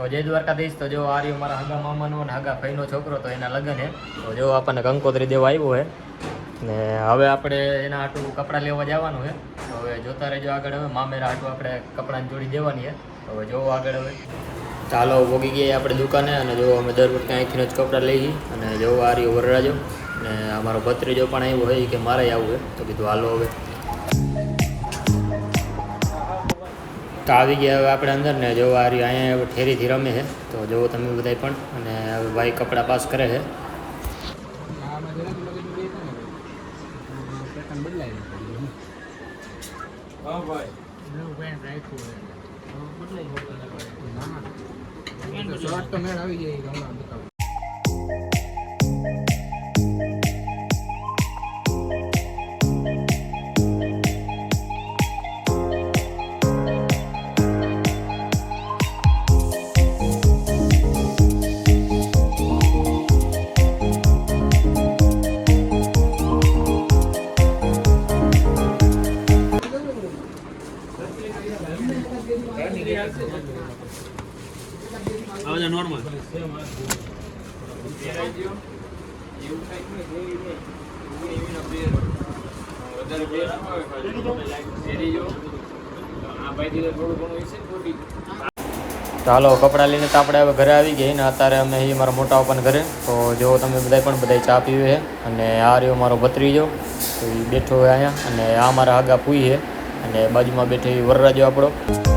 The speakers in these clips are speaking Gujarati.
તો જય દ્વારકાધીશ. તો જો આ રહ્યો મારા હગા મામાનો અને હગા ભાઈનો છોકરો, તો એના લગ્ન હે. તો જો આપણને કંકોત્રી દેવા આવ્યો હે. ને હવે આપણે એના આટું કપડાં લેવા જવાનું છે તો હવે જોતા રહેજો આગળ હવે. મામેરા આટું આપણે કપડાની જોડી દેવાની હે. તો હવે જોવો આગળ હવે. ચાલો ભોગી ગયા આપણે દુકાને. અને જો અમે દર વખતે અહીંથી જ કપડાં લઈ અને જો આ રહ્યો વરરાજો. ને અમારો ભત્રીજો પણ આવ્યો હોય કે મારે આવવું હે. તો કીધું, હાલો હવે. તો આવી ગયા હવે આપણે અંદર ને જો આ રહ્યું, અહીંયા ઠેરીથી રમે છે. તો જોવો તમે બધાય પણ, અને હવે ભાઈ કપડાં પાસ કરે છે. શોર્ટ તો મેળ આવી જાય ચાલો કપડાં લઈને તો આપણે હવે ઘરે આવી ગઈ ને અત્યારે અમે અહીં મારા મોટા પણ ઘરે. તો જો તમે બધાય પણ બધાય ચા પીવે છે. અને આ રહ્યો મારો ભત્રીજો. તો એ બેઠો હોય અહીંયા. અને આ મારા આગા પૂઈ છે. અને બાજુમાં બેઠો એ વરરાજો આપણો.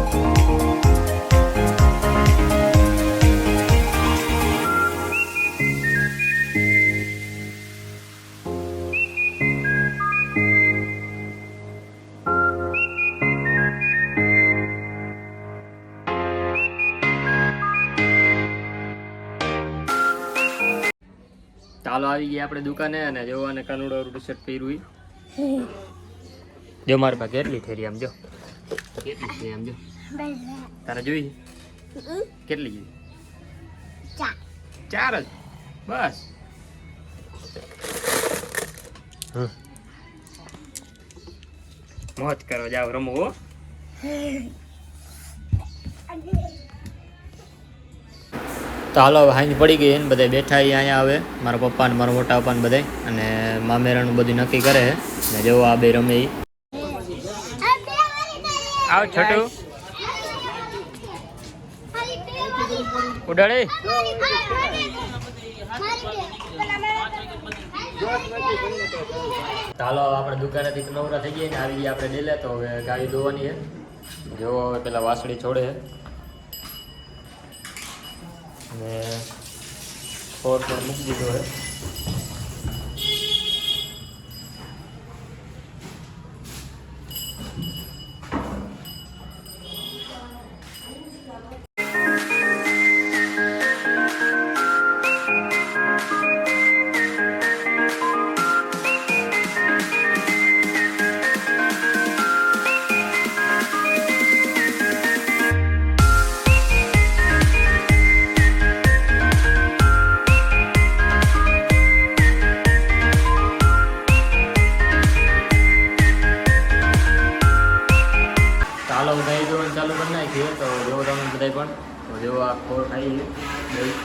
ચાલો આવી ગયા આપણે દુકાને અને જોવાને અને કાનુડો ટી શર્ટ પહેર્યું. જો મારી પાસે કેટલી થેરી આમ જો. કેટલી છે આમ જો. તારે જોઈ? કેટલી જોઈ ચાર. જ? બસ. મોજ કરો જાવ રમો હો. તો હાલો હવે હાંજ પડી ગઈ ને બધા બેઠા અહીંયા આવે મારા પપ્પા ને મારા મોટા પપ્પા ને બધા અને મામેરાનું બધું નક્કી કરે છે. ને જેવો આ બે રમે ઈ. આવ છોટું. ઉડાડે. ચાલો હવે આપણે દુકાનેથી નવરા થઈ ગયા ને આવી ગયા આપણે ડેલે તો હવે ગાડી ધોવાની છે. જેવો હવે પેલા વાસળી છોડે છે. અને ફોર પર મૂકી દીધો છે. તમે બધા પણ. તો આખો આ ખોર ખાઈએ દહીં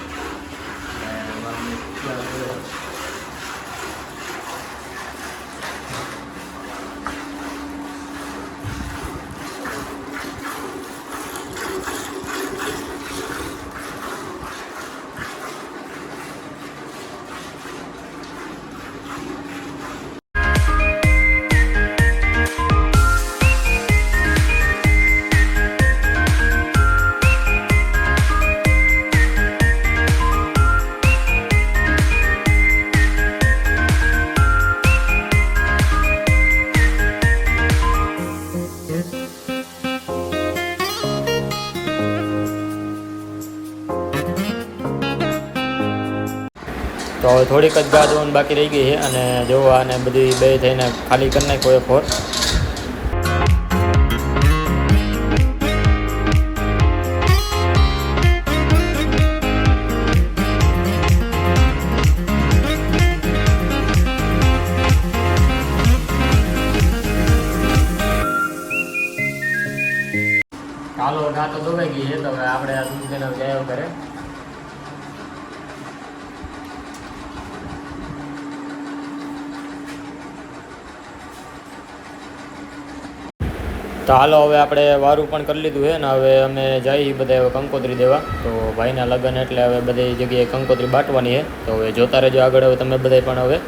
તો હવે થોડીક જ ગા ધોવાની બાકી રહી ગઈ છે અને જો આને બધી બે થઈને ખાલી કરી નાખો એ ફોર ચાલો ગા તો ધોવાઈ ગઈ છે, તો હવે આપણે આ દૂધ લઈને જાય ઘરે. તો હાલો, હવે આપણે વારું પણ કરી લીધું છે ને હવે અમે જઈએ બધા હવે કંકોત્રી દેવા. તો ભાઈના લગ્ન એટલે હવે બધી જગ્યાએ કંકોત્રી બાંટવાની છે. તો હવે જોતા રહેજો આગળ હવે તમે બધા પણ હવે.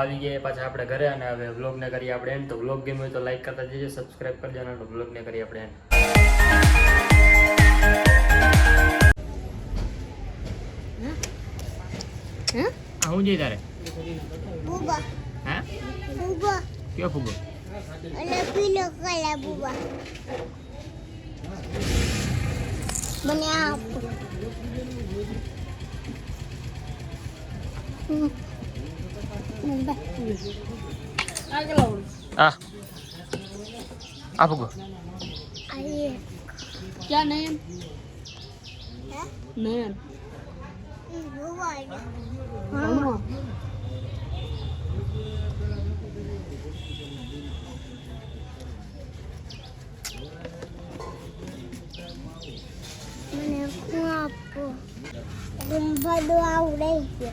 આવી ગયા પાછા આપણે ઘરે અને હવે વ્લોગને કરીએ આપણે એન્ડ તો વ્લોગ ગેમ હોય તો લાઈક કરતા જઈએ સબસ્ક્રાઈબ કરજો અને વ્લોગને કરીએ આપણે એમ હે? જઈ તારે? હા? કયો ફૂગો પીલો કલા બુબા. મને આપો. Ah. Apa gua? Air. क्या नयन नयन Aku apa? Bumbu dua udah.